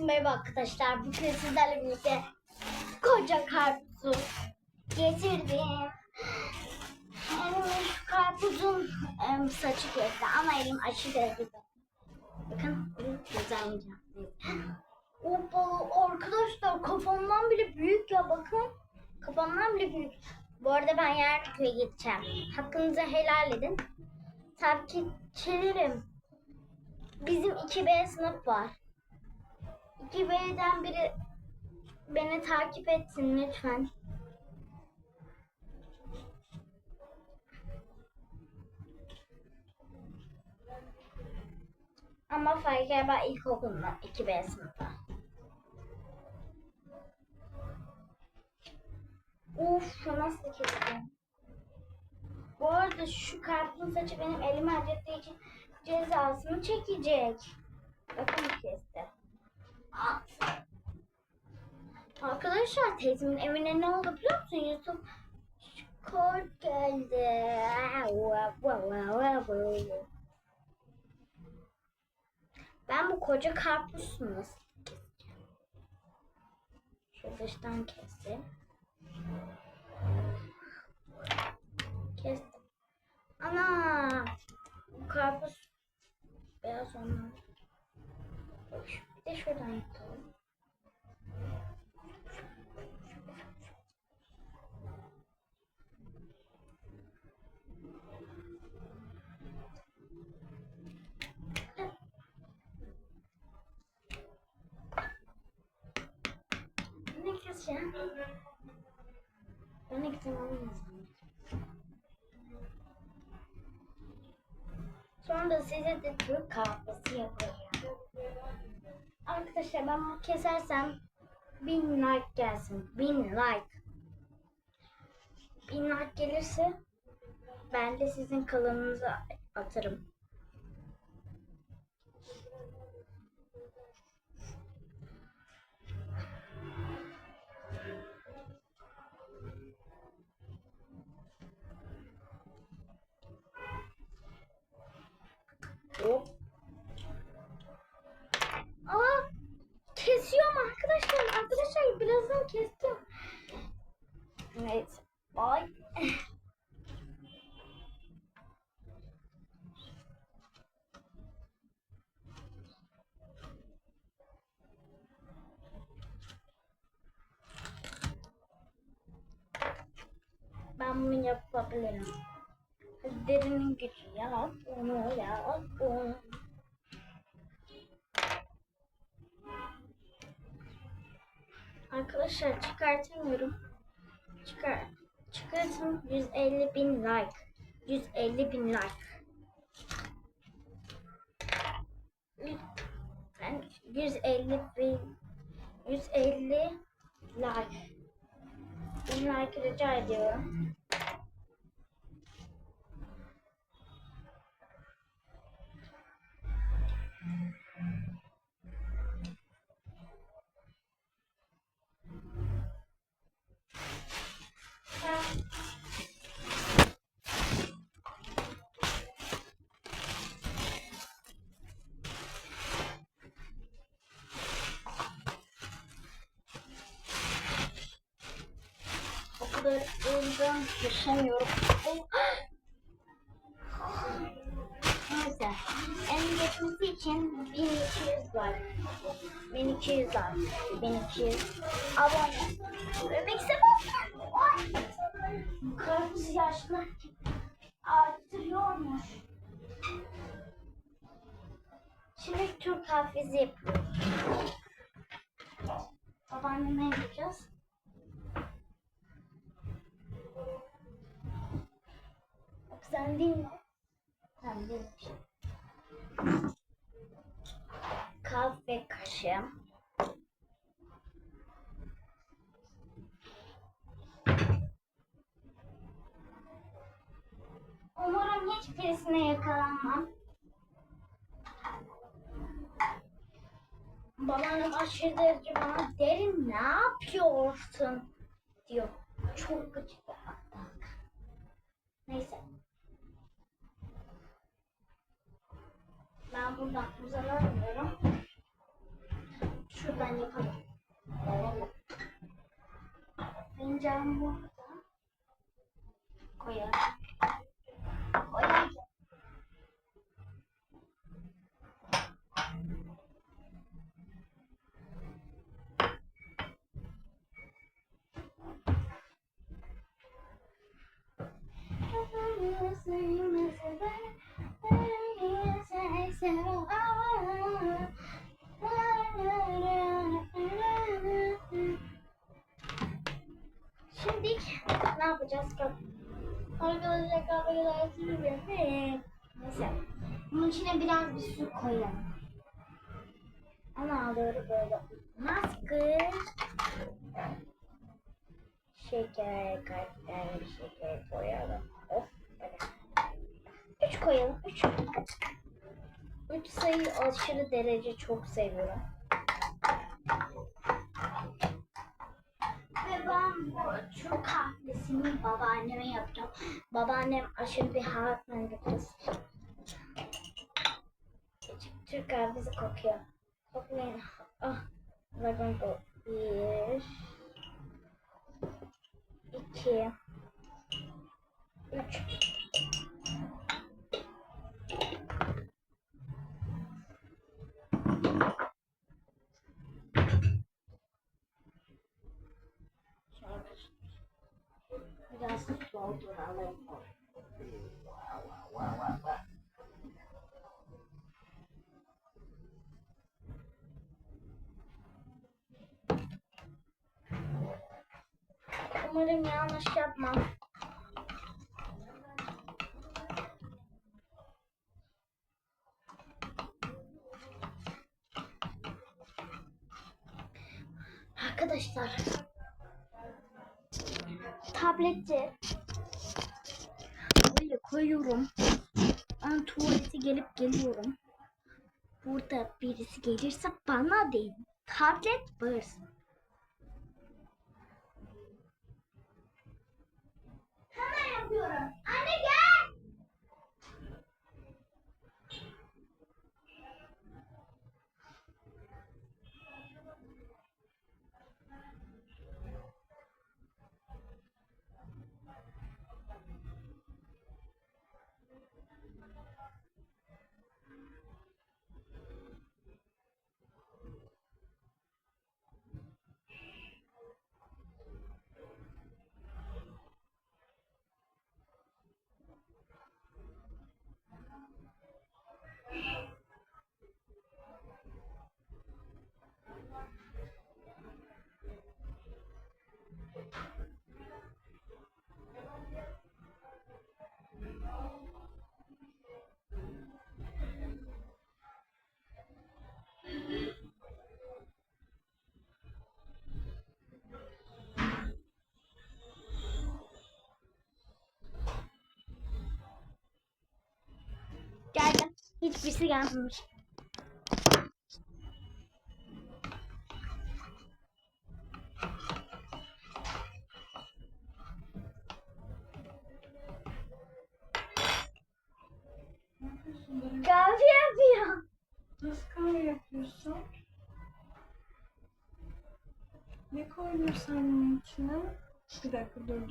Merhaba arkadaşlar. Bugün sizlerle birlikte koca karpuzu getirdim. Şu karpuzun saçı kesti ama elim aşırı derecede. Bakın düzenleyeceğim. Hoppa arkadaşlar kafamdan bile büyük ya bakın. Kafamdan bile büyük. Bu arada ben yarın gideceğim. Hakkınızı helal edin. Takipçilerim. Bizim 2B sınıf var. 2B'den biri beni takip etsin lütfen. Ama fark ben ilkokulda 2B sınıfta. Uf nasıl kestim. Bu arada şu karpuzun saçı benim elimi acıttığı için cezasını çekecek. Bakın kesti. Arkadaşlar teyzemin evine ne oldu biliyor musun? Yusuf kort geldi. Ben bu koca karpuzu nasıl keseceğim? Şu dıştan kestim. Kestim. Ana! Bu karpuz beyaz şu- Bir de şuradan yapalım. Ne keseceğim? Ben de gitmem. Sonra size de Türk kahvesi yapacağım. Arkadaşlar ben bunu kesersem bin like gelsin. Bin like. Bin like gelirse ben de sizin kanalınıza atarım. Arkadaşlar birazdan kestim. Evet. Ay. Ben bunu yapabilirim. Derinin gücü yap onu yap onu. Arkadaşlar çıkartamıyorum. Çıkar. Çıkartın 150 bin like. 150 bin like. Ben 150 bin 150 like. Bin like rica ediyorum. Önden yaşamıyorum. Neyse. En geçmesi için 1200 var. 1200 var. 1200 abone. İstemem. Ay. Karpuz yaşlı arttırıyormuş. Şimdi Türk kahvesi yapıyoruz. Babaanneme yapacağız. Bak sen değil mi? Sen değilmiş. Kahve kaşığı. Umarım hiçbirisine yakalanmam. Babaannem aşırı derece bana derin ne yapıyorsun diyor. Çok gıcık bir. Neyse. Ben buradan uzanamıyorum. Şuradan yapalım. Fincan burada. Koyalım. Ne yapacağız? Arkadaşlar kahveler sürüyor. Neyse. Bunun içine biraz bir su koyalım. Onu alıyorum böyle. Maskı. Şeker, kalpten şeker koyalım. Of. Üç koyalım. Üç. Üç sayı aşırı derece çok seviyorum. Ve ben bu babaanneme yapacağım. Babaannem aşırı bir harfmen bir kız. Türk kahvesi kokuyor. Koklayın. Ah. Bakın bu. Bir. iki, Üç. Sonra Biraz dolduralım. Umarım yanlış yapmam. Arkadaşlar tableti böyle koyuyorum. Ben tuvalete gelip geliyorum. Burada birisi gelirse bana değil. Tablet bağırsın. Arthur. And again. Geldim. Hiçbirisi gelmemiş. Kahve yapıyor. Nasıl kahve yapıyorsun? Ne koydun sen bunun içine? Bir dakika dur dur.